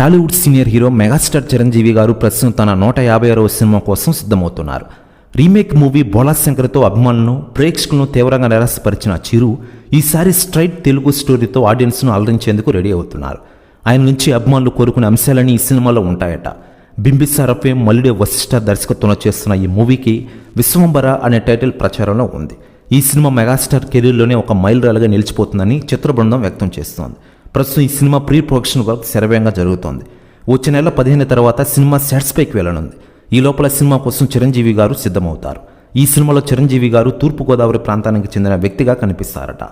Tollywood senior hero megastar Chiranjeevi గారు ప్రస్తుతం తన నూట యాభై ఆరవ సినిమా కోసం సిద్ధమవుతున్నారు. రీమేక్ మూవీ బోలాశంకర్తో అభిమానులను ప్రేక్షకులను తీవ్రంగా నిరాశపరిచిన చిరు ఈసారి స్ట్రైట్ తెలుగు స్టోరీతో ఆడియన్స్ను అలరించేందుకు రెడీ అవుతున్నారు. ఆయన నుంచి అభిమానులు కోరుకునే అంశాలన్నీ ఈ సినిమాలో ఉంటాయట. బింబిసారఫే మల్లుడే వశిష్ఠ దర్శకత్వంలో చేస్తున్న ఈ మూవీకి విశ్వంబర అనే టైటిల్ ప్రచారంలో ఉంది. ఈ సినిమా మెగాస్టార్ కెరీర్లోనే ఒక మైలురాలుగా నిలిచిపోతుందని చిత్ర బృందం వ్యక్తం చేస్తోంది. ప్రస్తుతం ఈ సినిమా ప్రీ ప్రొడక్షన్ వర్క్ శరవేగంగా జరుగుతోంది. వచ్చే నెల పదిహేను తర్వాత సినిమా సెట్స్ పైకి వెళ్ళనుంది. ఈ లోపల సినిమా కోసం చిరంజీవి గారు సిద్ధమవుతారు. ఈ సినిమాలో చిరంజీవి గారు తూర్పుగోదావరి ప్రాంతానికి చెందిన వ్యక్తిగా కనిపిస్తారట.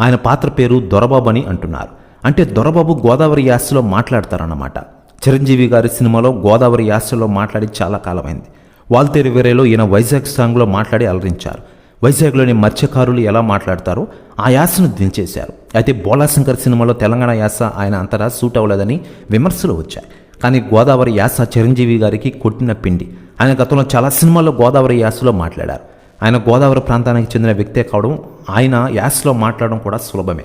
ఆయన పాత్ర పేరు దొరబాబు అని అంటున్నారు. అంటే దొరబాబు గోదావరి యాసలో మాట్లాడతారన్నమాట. చిరంజీవి గారి సినిమాలో గోదావరి యాసలో మాట్లాడి చాలా కాలమైంది. వాల్తేరు వేరేలో ఈయన వైజాగ్ సాంగ్లో మాట్లాడి అలరించారు. వైజాగ్లోని మత్స్యకారులు ఎలా మాట్లాడతారో ఆ యాసను దించేశారు. అయితే బోలాశంకర్ సినిమాలో తెలంగాణ యాస ఆయన అంతటా సూట్ అవ్వలేదని విమర్శలు వచ్చాయి. కానీ గోదావరి యాస చిరంజీవి గారికి కొట్టిన పిండి. ఆయన గతంలో చాలా సినిమాల్లో గోదావరి యాసలో మాట్లాడారు. ఆయన గోదావరి ప్రాంతానికి చెందిన వ్యక్తే కావడం ఆయన యాసలో మాట్లాడడం కూడా సులభమే.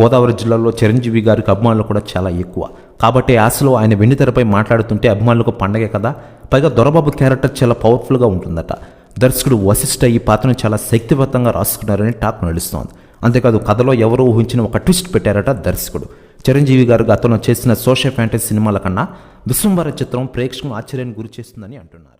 గోదావరి జిల్లాలో చిరంజీవి గారికి అభిమానులు కూడా చాలా ఎక్కువ. కాబట్టి యాసలో ఆయన వెండితెరపై మాట్లాడుతుంటే అభిమానులకు పండగే కదా. పైగా దొరబాబు క్యారెక్టర్ చాలా పవర్ఫుల్గా ఉంటుందట. దర్శకుడు వశిష్ఠ ఈ పాత్రను చాలా శక్తివంతంగా రాసుకున్నారని టాక్ నడుస్తోంది. అంతేకాదు కథలో ఎవరో ఊహించిన ఒక ట్విస్ట్ పెట్టారట దర్శకుడు. చిరంజీవి గారు గతంలో చేసిన సోషల్ ఫ్యాంటసీ సినిమాల కన్నా విశ్వంభర చిత్రం ప్రేక్షకులను ఆశ్చర్యాన్ని గురి చేస్తుందని అంటున్నారు.